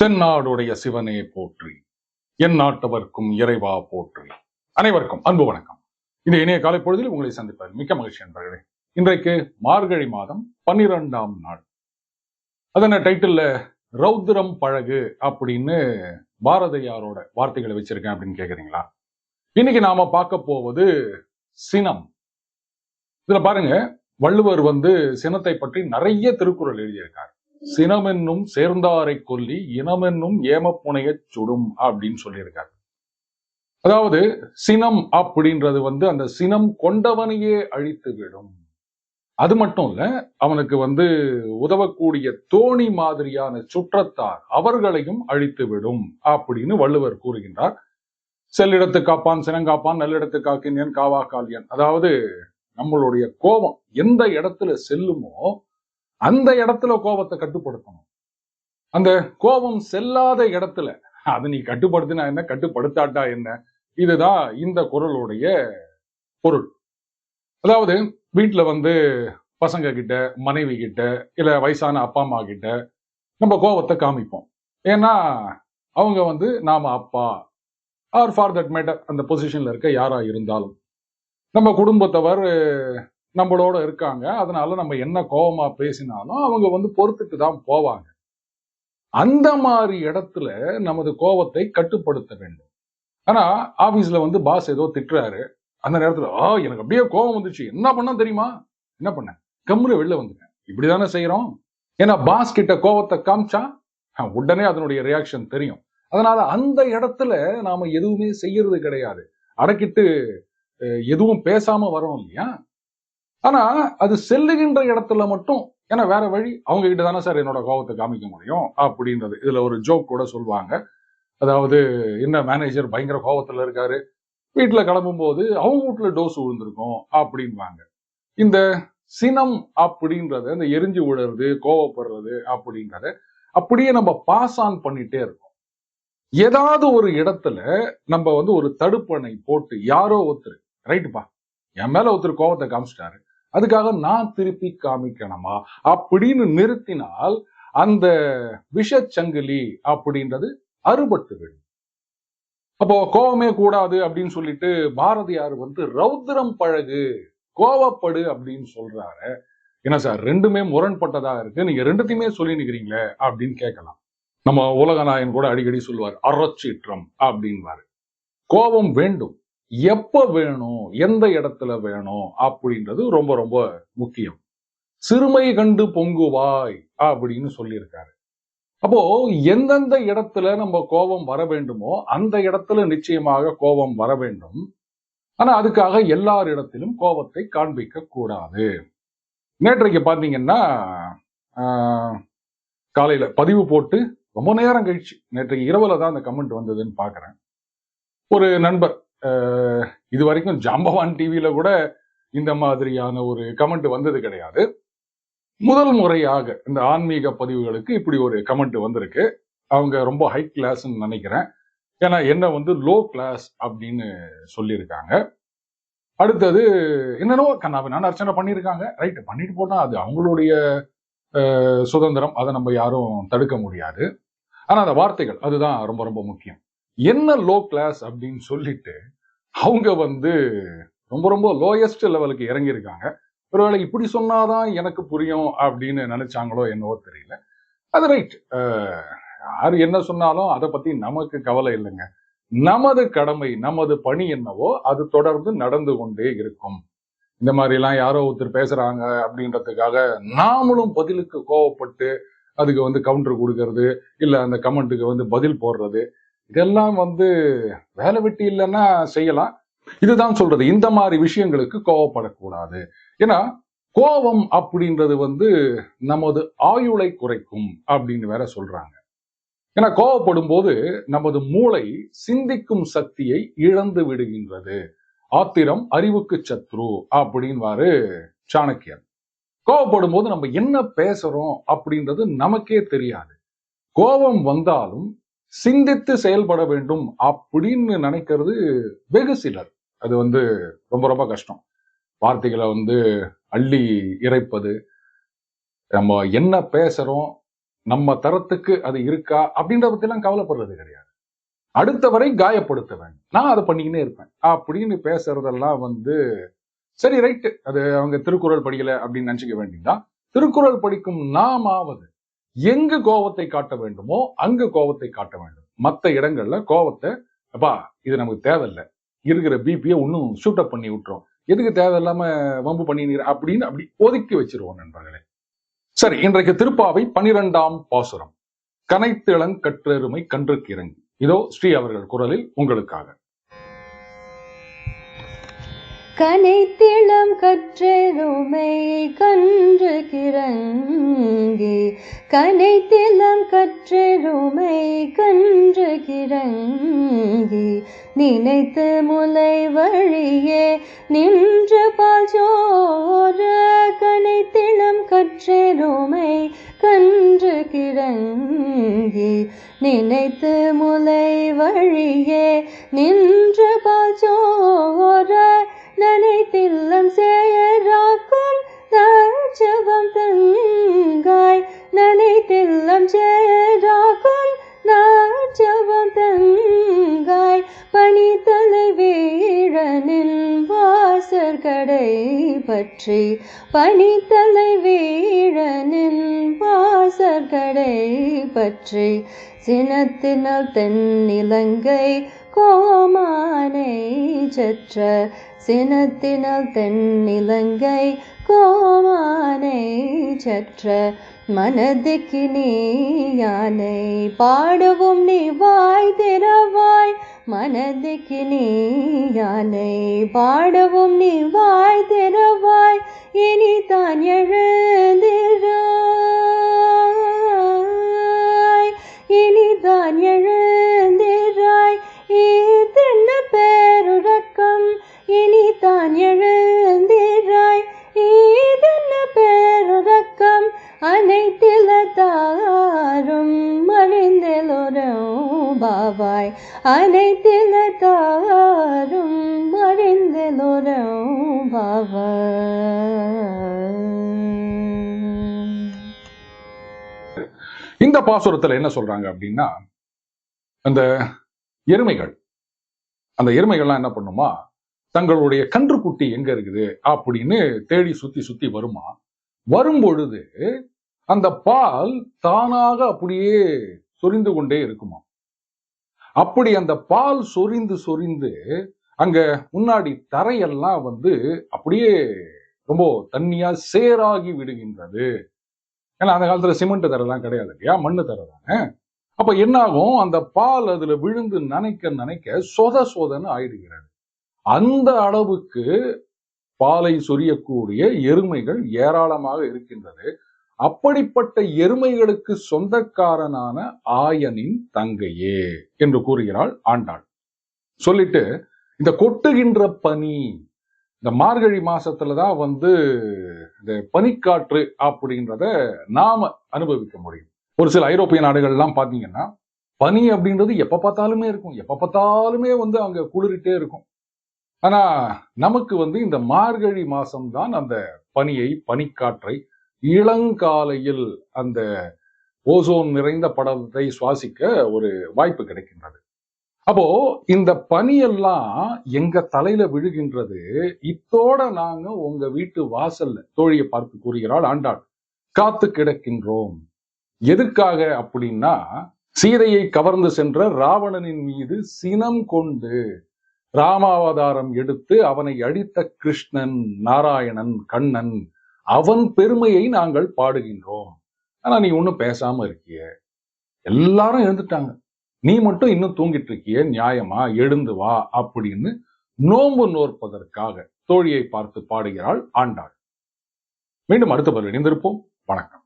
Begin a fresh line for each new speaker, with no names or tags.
தென்னாடுடைய சிவனே போற்றி என் நாட்டவர்க்கும் இறைவா போற்றி. அனைவருக்கும் அன்பு வணக்கம். இந்த இணைய காலை பொழுதில் உங்களை சந்திப்பது மிக்க மகிழ்ச்சி நண்பர்களே. இன்றைக்கு மார்கழி மாதம் பன்னிரெண்டாம் நாள். அதன டைட்டில்ல ரௌத்ரம் பழகு அப்படின்னு பாரதியாரோட வார்த்தைகளை வச்சிருக்கேன் அப்படின்னு கேக்குறீங்களா? இன்னைக்கு நாம பார்க்க போவது சினம். இதுல பாருங்க வள்ளுவர் வந்து சினத்தை பற்றி நிறைய திருக்குறள் எழுதியிருக்காரு. சினமென்னும் சேர்ந்தாரை கொல்லி இனமென்னும் ஏமப்புனையச் சுடும் அப்படின்னு சொல்லியிருக்காரு அதாவது சினம் அப்படின்றது வந்து அந்த சினம் கொண்டவனையே அழித்து விடும். அது மட்டும் இல்ல அவனுக்கு வந்து உதவக்கூடிய தோணி மாதிரியான சுற்றத்தார் அவர்களையும் அழித்து விடும் அப்படின்னு வள்ளுவர் கூறுகின்றார். செல்லிடத்து காப்பான் சினங்காப்பான் நல்லிடத்து காக்கின்யன் காவா கால்யன். அதாவது நம்மளுடைய கோபம் எந்த இடத்துல செல்லுமோ அந்த இடத்துல கோபத்தை கட்டுப்படுத்தணும். அந்த கோபம் செல்லாத இடத்துல அதை நீ கட்டுப்படுத்தினா என்ன கட்டுப்படுத்தாட்டா என்ன? இதுதான் இந்த குரலுடைய பொருள். அதாவது வீட்டில் வந்து பசங்க கிட்ட மனைவி கிட்ட இல்லை வயசான அப்பா அம்மா கிட்ட நம்ம கோபத்தை காமிப்போம். ஏன்னா அவங்க வந்து நாம அப்பா ஆர் ஃபார் தட் மேட்டர் அந்த பொசிஷன்ல இருக்க யாரா இருந்தாலும். நம்ம குடும்பத்தவர் நம்மளோட இருக்காங்க. அதனால நம்ம என்ன கோபமா பேசினாலும் அவங்க வந்து பொறுத்துட்டு தான் போவாங்க. அந்த மாதிரி இடத்துல நமது கோபத்தை கட்டுப்படுத்த வேண்டும். ஆனா ஆபீஸ்ல வந்து பாஸ் ஏதோ திட்டுறாரு. அந்த நேரத்துல ஆ எனக்கு அப்படியே கோபம் வந்துச்சு. என்ன பண்ண தெரியுமா? என்ன பண்ண? கம்முனு வெளில வந்துட்டேன். இப்படிதானே செய்யறோம் ஏன்னா பாஸ் கிட்ட கோபத்தை காமிச்சா உடனே அதனுடைய ரியாக்ஷன் தெரியும். அதனால அந்த இடத்துல நாம எதுவுமே செய்யறது கிடையாது. அடக்கிட்டு எதுவும் பேசாம வரோம் இல்லையா? ஆனா அது செல்லுகின்ற இடத்துல மட்டும் ஏன்னா வேற வழி அவங்க கிட்ட தானே சார் என்னோட கோபத்தை காமிக்க முடியும் அப்படின்றது. இதுல ஒரு ஜோக் கூட சொல்லுவாங்க. அதாவது என்ன மேனேஜர் பயங்கர கோபத்துல இருக்காரு வீட்டுல கிளம்பும் போது அவங்க வீட்டுல டோஸ் விழுந்திருக்கும் அப்படின்வாங்க. இந்த சினம் அப்படின்றத அந்த எரிஞ்சு விழுறது கோவப்படுறது அப்படின்றத அப்படியே நம்ம பாஸ் ஆன் பண்ணிட்டே இருக்கோம். ஏதாவது ஒரு இடத்துல நம்ம வந்து ஒரு தடுப்பணை போட்டு யாரோ ஒருத்தர் ரைட்டுப்பா என் மேல ஒருத்தர் கோவத்தை காமிச்சிட்டாரு அதுக்காக நான் திருப்பி காமிக்கணுமா? அப்படின்னு நிறுத்தினால் அந்த விஷச்சங்கிலி அப்படின்றது அறுபட்டு விடும். அப்போ கோபமே கூடாது அப்படின்னு சொல்லிட்டு பாரதியார் வந்து ரௌத்ரம் பழகு கோவப்படு அப்படின்னு சொல்றாரு. என்ன சார் ரெண்டுமே முரண்பட்டதா இருக்கு? நீங்க ரெண்டுத்தையுமே சொல்லி நிக்கிறீங்களே அப்படின்னு கேட்கலாம். நம்ம உலகநாயன் கூட அடிக்கடி சொல்லுவார் அறச்சீற்றம் அப்படின்வாரு கோபம் வேண்டும். எப்போ வேணும் எந்த இடத்துல வேணும் அப்படின்றது ரொம்ப ரொம்ப முக்கியம். சிறுமை கண்டு பொங்குவாய் அப்படின்னு சொல்லியிருக்காரு. அப்போ எந்தெந்த இடத்துல நம்ம கோபம் வர வேண்டுமோ அந்த இடத்துல நிச்சயமாக கோபம் வர வேண்டும். ஆனா அதுக்காக எல்லார் இடத்திலும் கோபத்தை காண்பிக்க கூடாது. நேற்றைக்கு பார்த்தீங்கன்னா காலையில பதிவு போட்டு ரொம்ப நேரம் கழிச்சு நேற்றைக்கு இரவுல தான் அந்த கமெண்ட் வந்ததுன்னு பாக்குறேன். ஒரு நண்பர் இது வரைக்கும் ஜாம்பவான் டிவியில கூட இந்த மாதிரியான ஒரு கமெண்ட் வந்தது கிடையாது. முதல் முறையாக இந்த ஆன்மீக பதிவுகளுக்கு இப்படி ஒரு கமெண்ட் வந்திருக்கு. அவங்க ரொம்ப ஹை கிளாஸ்ன்னு நினைக்கிறேன். ஏன்னா என்ன வந்து லோ கிளாஸ் அப்படின்னு சொல்லியிருக்காங்க. அடுத்தது என்னென்னோ கண்ணாபின்னான்னு அர்ச்சனை பண்ணியிருக்காங்க. ரைட்டு பண்ணிட்டு போனால் அது அவங்களுடைய சுதந்திரம். அதை நம்ம யாரும் தடுக்க முடியாது. ஆனால் அந்த வார்த்தைகள் அதுதான் ரொம்ப ரொம்ப முக்கியம். என்ன லோ கிளாஸ் அப்படின்னு சொல்லிட்டு அவங்க வந்து ரொம்ப ரொம்ப லோயஸ்ட் லெவலுக்கு இறங்கியிருக்காங்க. ஒருவேளை இப்படி சொன்னாதான் எனக்கு புரியும் அப்படின்னு நினைச்சாங்களோ என்னவோ தெரியல. அது ரைட் யார் என்ன சொன்னாலும் அதை பத்தி நமக்கு கவலை இல்லைங்க. நமது கடமை நமது பணி என்னவோ அது தொடர்ந்து நடந்து கொண்டே இருக்கும். இந்த மாதிரிலாம் யாரோ ஒருத்தர் பேசுறாங்க அப்படின்றதுக்காக நாமளும் பதிலுக்கு கோவப்பட்டு அதுக்கு வந்து கவுண்டர் கொடுக்கறது இல்லை அந்த கமெண்ட்டுக்கு வந்து பதில் போடுறது இதெல்லாம் வந்து வேலை வெட்டி இல்லைன்னா செய்யலாம். இதுதான் சொல்றது. இந்த மாதிரி விஷயங்களுக்கு கோவப்படக்கூடாது. ஏன்னா கோபம் அப்படின்றது வந்து நமது ஆயுளை குறைக்கும் அப்படின்னு வேற சொல்றாங்க. ஏன்னா கோவப்படும் போது நமது மூளை சிந்திக்கும் சக்தியை இழந்து விடுகின்றது. ஆத்திரம் அறிவுக்கு சத்ரு அப்படின்வாரு சாணக்கியர். கோவப்படும் போது நம்ம என்ன பேசுறோம் அப்படின்றது நமக்கே தெரியாது. கோபம் வந்தாலும் சிந்தித்து செயல்பட வேண்டும் அப்படின்னு நினைக்கிறது வெகு சிலர். அது வந்து ரொம்ப ரொம்ப கஷ்டம். வார்த்தைகளை வந்து அள்ளி இறைப்பது நம்ம என்ன பேசுறோம் நம்ம தரத்துக்கு அது இருக்கா அப்படின்றத பத்திலாம் கவலைப்படுறது கிடையாது. அடுத்தவரை காயப்படுத்த வேண்டும். நான் அதை பண்ணிக்கினே இருப்பேன். அப்படின்னு பேசுறதெல்லாம் வந்து சரி ரைட்டு அது அவங்க திருக்குறள் படிக்கல அப்படின்னு நினச்சிக்க வேண்டியதுதான். திருக்குறள் படிக்கும் நாமாவது எங்கு கோபத்தை காட்ட வேண்டுமோ அங்கு கோபத்தை காட்ட வேண்டும். மற்ற இடங்கள்ல கோபத்தை அப்பா இது நமக்கு தேவையில்லை. இருக்கிற பிபியை இன்னும் ஷூட் அப் பண்ணி விட்டுரும். எதுக்கு தேவையில்லாம வம்பு பண்ணினீர் அப்படின்னு அப்படி ஒதுக்கி வச்சிருவோம் நண்பர்களே. சரி இன்றைக்கு திருப்பாவை பனிரெண்டாம் பாசுரம். கனைத்திளங் கற்றெருமை கன்றுக்கு இறங்கி இதோ ஸ்ரீ அவர்கள் குரலில் உங்களுக்காக.
கனைத்திளம் கற்றெருமை கன்று கிறங்கி. கனைத்திளம் கற்றெருமை கன்று கிறங்கி நினைத்து முலை வழியே நின்ற பாஜோர கனைத்திளம் கற்றெருமை கன்று கிறங்கி நினைத்து முலை வழியே நின்ற பாஜோர நனைத்தில்லம் சேயராக்கும் நாச்சவம் தங்காய் நனைத்தில்லம் சேயராக்கும் நாச்சவம் தங்காய் பனித்தலை வீழனின் வாசர் கடை பற்றி பனித்தலை வீழனின் வாசர் கடை பற்றி சினத்தினால் தென்னிலங்கை கோமானை சற்ற சினத்தினால் தென்னிலங்கை கோமானை சற்ற மனதுக்கு நீ யானை பாடவும் நீ வாய் திறவாய். மனதுக்கு நீ யானை பாடவும் நீ வாய் திறவாய். இனி தான் எழுந்திரு தான் எழுந்திராய் ஈதென்ன பேருறக்கம்? அனைத்தில தாரும் மறிந்தெலோரும் பாவாய் அனைத்தில தாரும் மறிந்தெலோரும் பாவாய்
இந்த பாசுரத்துல என்ன சொல்றாங்க அப்படின்னா அந்த எருமைகள் அந்த எருமைகள்லாம் என்ன பண்ணுமா? தங்களுடைய கன்றுக்குட்டி எங்க இருக்குது? அப்படின்னு தேடி சுத்தி சுத்தி வருமா? வரும் பொழுது அந்த பால் தானாக அப்படியே சொரிந்து கொண்டே இருக்குமா? அப்படி அந்த பால் சொரிந்து சொரிந்து அங்க முன்னாடி தரையெல்லாம் வந்து அப்படியே ரொம்ப தண்ணியா சேராகி விடுகின்றது. ஏன்னா அந்த காலத்துல சிமெண்ட் தரலாம் கிடையாது இல்லையா? மண்ணு தர தானே? அப்ப என்ன ஆகும் அந்த பால் அதுல விழுந்து நனைக்க நனைக்க சொத சொதன்னு ஆயிடுகிறது. அந்த அளவுக்கு பாலை சொரியக்கூடிய எருமைகள் ஏராளமாக இருக்கின்றது. அப்படிப்பட்ட எருமைகளுக்கு சொந்தக்காரனான ஆயனின் தங்கையே என்று கூறுகிறாள் ஆண்டாள். சொல்லிட்டு இந்த கொட்டுகின்ற பனி இந்த மார்கழி மாசத்துல தான் வந்து இந்த பனிக்காற்று அப்படின்றத நாம அனுபவிக்க முடியும். ஒரு சில ஐரோப்பிய நாடுகள்லாம் பார்த்தீங்கன்னா பனி அப்படின்றது எப்ப பார்த்தாலுமே இருக்கும். எப்ப பார்த்தாலுமே வந்து அங்க குளிரிட்டே இருக்கும். ஆனா நமக்கு வந்து இந்த மார்கழி மாசம்தான் அந்த பனியை பனிக்காற்றை இளங்காலையில் அந்த ஓசோன் நிறைந்த படத்தை சுவாசிக்க ஒரு வாய்ப்பு கிடைக்கின்றது. அப்போ இந்த பனியெல்லாம் எங்க தலையில விழுகின்றது? இத்தோட நாங்க உங்க வீட்டு வாசல்ல தோழியை பார்த்து கூறுகிறாள் ஆண்டாள் காத்து கிடக்கின்றோம். எதுக்காக? அப்படின்னா சீதையை கவர்ந்து சென்ற ராவணனின் மீது சினம் கொண்டு ராமாவதாரம் எடுத்து அவனை அழித்த கிருஷ்ணன் நாராயணன் கண்ணன் அவன் பெருமையை நாங்கள் பாடுகின்றோம். ஆனா நீ ஒன்னும் பேசாம இருக்கிய. எல்லாரும் எழுந்துட்டாங்க. நீ மட்டும் இன்னும் தூங்கிட்டு இருக்கிய நியாயமா? எழுந்து வா அப்படின்னு நோம்பு நோற்பதற்காக தோழியை பார்த்து பாடுகிறாள் ஆண்டாள். மீண்டும் அடுத்த பதில் இணைந்திருப்போம். வணக்கம்.